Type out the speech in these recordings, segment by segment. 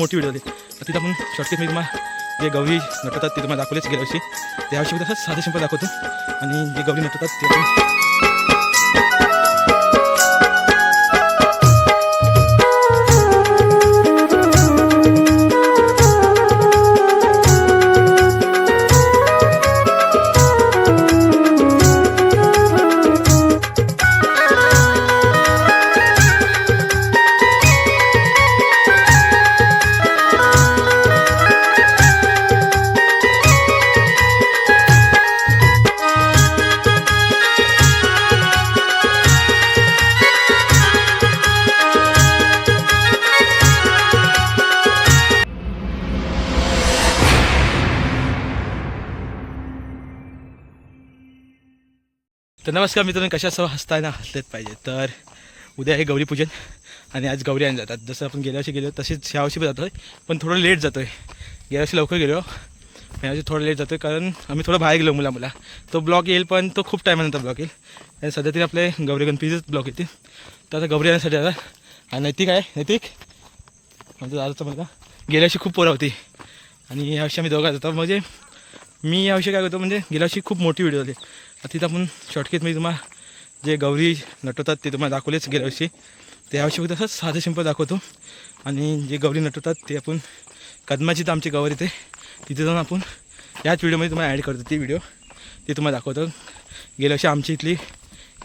मोठी व्हिडिओ होती तर तिथं आपण शॉर्टकट मी तुम्हाला जे गौरी नटवतात ते तुम्हाला दाखवलेच गेल्या वर्षी. त्याविषयी मी तसं साधे सिंपल दाखवतो. आणि जे गौरी नटवतात ते आपण तर नमस्कार मित्रांनो कशा सर्व हसताय ना हसलेच पाहिजे. तर उद्या आहे गौरी पूजन आणि आज गौरी आणि जातात. जसं आपण गेल्या वर्षी गेलो तसेच ह्या वर्षी पण जातो आहे पण थोडं लेट जातो आहे गेल्या वर्षी लवकर गेलो पण यावर्षी थोडं लेट जातो आहे कारण आम्ही थोडं बाहेर गेलो मुला मुला तो ब्लॉक येईल पण तो खूप टायमानंतर ब्लॉक येईल. आणि सध्या तरी आपले गौरी गणपतीच ब्लॉक येतील. तर आता गौरी आणण्यासाठी आता आणि नैतिक आहे नैतिक? म्हणजे दादाचा मुलगा. गेल्या वर्षी खूप पोरं होती. आणि यावर्षी आम्ही दोघा जातो म्हणजे मी याविषयी काय करतो म्हणजे गेल्या वर्षी खूप मोठी व्हिडिओ होती. तिथं आपण शॉर्टकट मी तुम्हाला जे गौरी नटवतात ते तुम्हाला दाखवलेच गेल्या वर्षी. ते यावर्षी फक्त तसंच साधं सिंपल दाखवतो. आणि जे गौरी नटवतात ते आपण कदमाची तर आमची गौरी ते तिथे जाऊन आपण याच व्हिडिओमध्ये तुम्हाला ॲड करतो. ती व्हिडिओ ते तुम्हाला दाखवतो. गेल्या वर्षी आमची इथली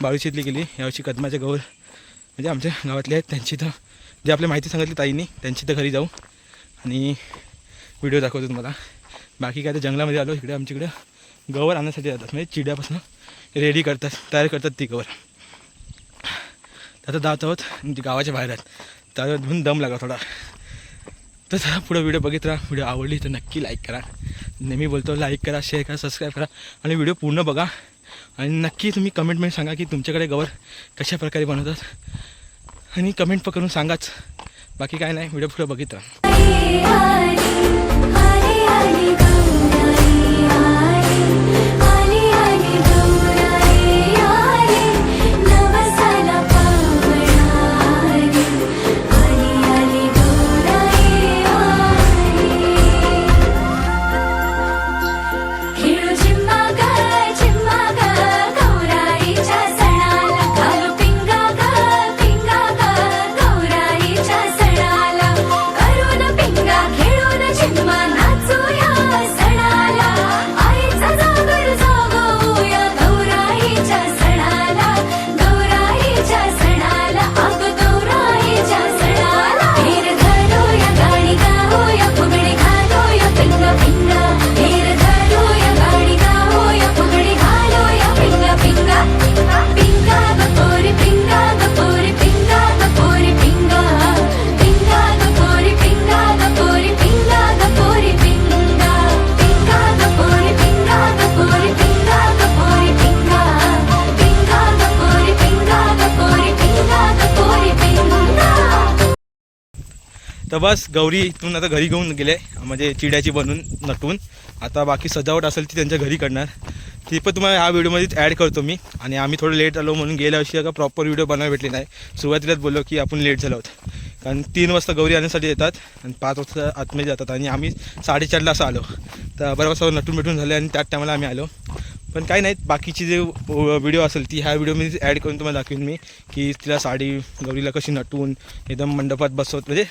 बावीशी इथली गेली. यावर्षी कदमाच्या गौर म्हणजे आमच्या गावातले आहेत. त्यांची तर जे आपल्या माहिती सांगितली ताईंनी त्यांची तर घरी जाऊ. आणि व्हिडिओ दाखवतो तुम्हाला. बाकी काय तर जंगलामध्ये आलो इकडे आमच्याकडं. गवर आणण्यासाठी जातात म्हणजे चिड्यापासून रेडी करतात तयार करतात ती गवर. आता जात आहोत म्हणजे गावाच्या बाहेर आहेत. त्यावर धुवून दम लागा थोडा. तर पुढे पुढं व्हिडिओ बघित राहा व्हिडिओ आवडली तर नक्की लाईक करा. नेहमी बोलतो लाईक करा शेअर करा सबस्क्राईब करा. आणि व्हिडिओ पूर्ण बघा. आणि नक्की तुम्ही कमेंटमेंट सांगा की तुमच्याकडे गवर कशा प्रकारे बनवतात. आणि कमेंट पण करून सांगाच. बाकी काय नाही व्हिडिओ पुढं बघित राहा तर बस गौरी इथून आता घरी घेऊन गेले म्हणजे चिड्याची बनवून नटून. आता बाकी सजावट असेल ती त्यांच्या घरी करणार. ती पण तुम्हाला ह्या व्हिडिओमध्येच ॲड करतो मी. आणि आम्ही थोडं लेट आलो म्हणून गेल्या वर्षी का प्रॉपर व्हिडिओ बनवायला भेटली नाही. सुरुवातीलाच बोललो की आपण लेट झालो होतं कारण तीन वाजता गौरी आणण्यासाठी येतात आणि पाच वाजता आतमध्ये जातात. आणि आम्ही साडेचारला असं आलो. तर बरोबर सगळं नटून भेटून झाले आणि त्याच टायमाला आम्ही आलो. पण काय नाही बाकीची जे व्हिडिओ असेल ती ह्या व्हिडिओमध्ये ॲड करून तुम्हाला दाखवीन मी की तिला साडी गौरीला कशी नटून एकदम मंडपात बसवत म्हणजे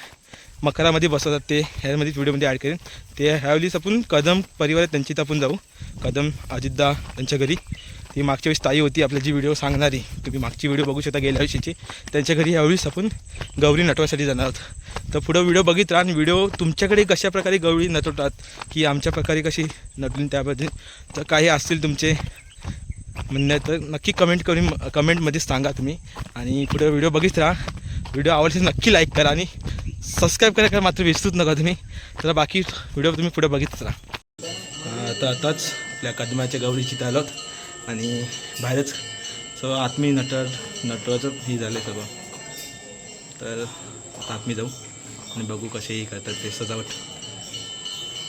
मकरामध्ये बसवतात ते. ह्यामध्येच व्हिडिओमध्ये ॲड करेन. ते ह्यावेळीच आपण कदम परिवार त्यांची तर आपण जाऊ. कदम अजितदा त्यांच्या घरी. ती मागच्या वेळेस ताई होती आपली जी व्हिडिओ सांगणारी. तुम्ही मागची व्हिडिओ बघू शकता गेल्या वर्षीची. त्यांच्या घरी ह्यावेळीस आपण गौरी नटवासाठी जाणार आहोत. तर पुढं व्हिडिओ बघित राहा आणि व्हिडिओ तुमच्याकडे कशाप्रकारे गौरी नटवतात की आमच्या प्रकारे कशी नटली त्याबद्दल. तर काही असतील तुमचे म्हणणं तर नक्की कमेंट करून कमेंटमध्ये सांगा तुम्ही. आणि पुढे व्हिडिओ बघित राहा. व्हिडिओ आवडल्यास नक्की लाईक करा आणि सबस्क्राईब करायला मात्र विसरूच नका तुम्ही. तर बाकी व्हिडिओ तुम्ही पुढे बघितच राहा. आता आताच आपल्या कदमाच्या गौरीची आलोत आणि बाहेरच सगळं आत्मी नटर नटवाचं हे झालं आहे सगळं. तर आता आत्मी जाऊ आणि बघू कसे हे करतात ते सजावट.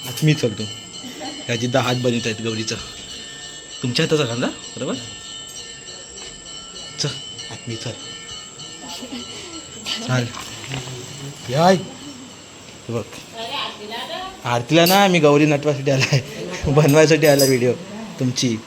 आत्मी चालतो. ह्याची दहा हात बनवत आहेत गौरीचं. तुमच्या हाताचा खांदा? बरोबर? चल आत्मी चल. चाल. बघ. आरतीला ना मी गौरी नटवासाठी आलाय. बनवायसाठी आला व्हिडिओ तुमची.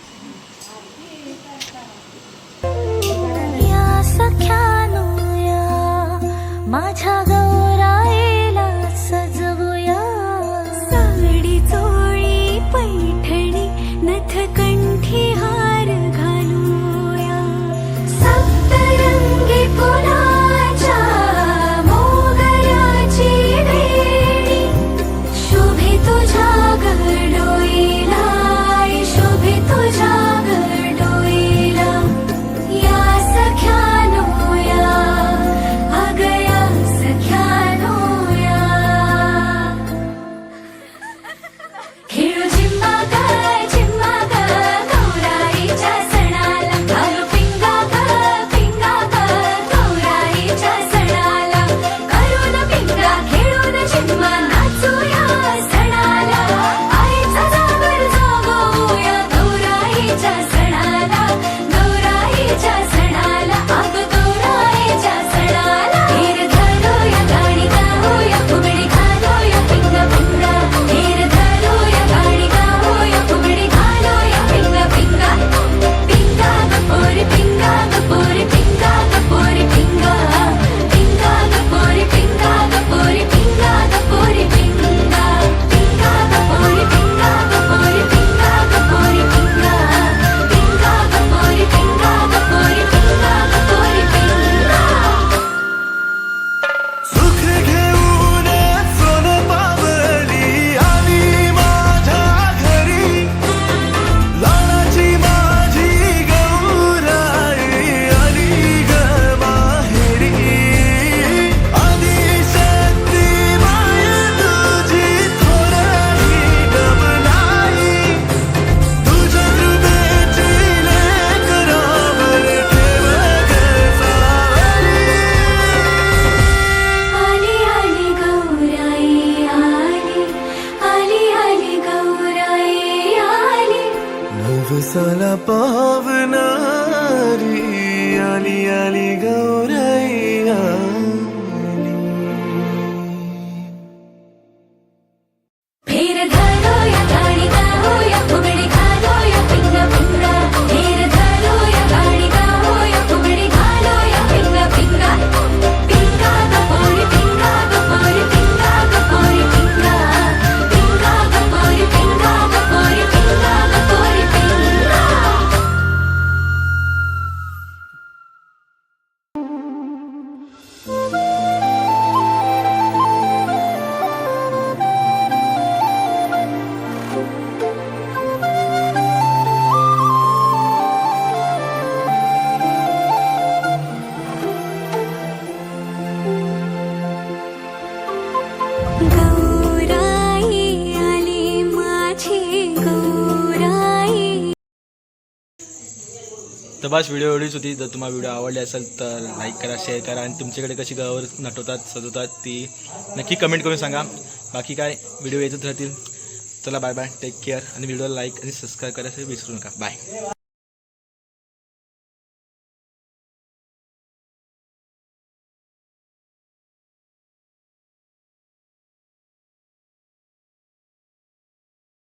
yeah. तर बस व्हिडिओ एवढीच होती. जर तुम्हाला व्हिडिओ आवडले असेल तर लाईक करा शेअर करा आणि तुमच्याकडे कशी गावावर नटवतात सजवतात ती नक्की कमेंट करून सांगा. बाकी काय व्हिडिओ येतच राहतील चला बाय बाय टेक केअर आणि व्हिडिओला लाईक आणि सबस्क्राईब करायचं विसरू नका. बाय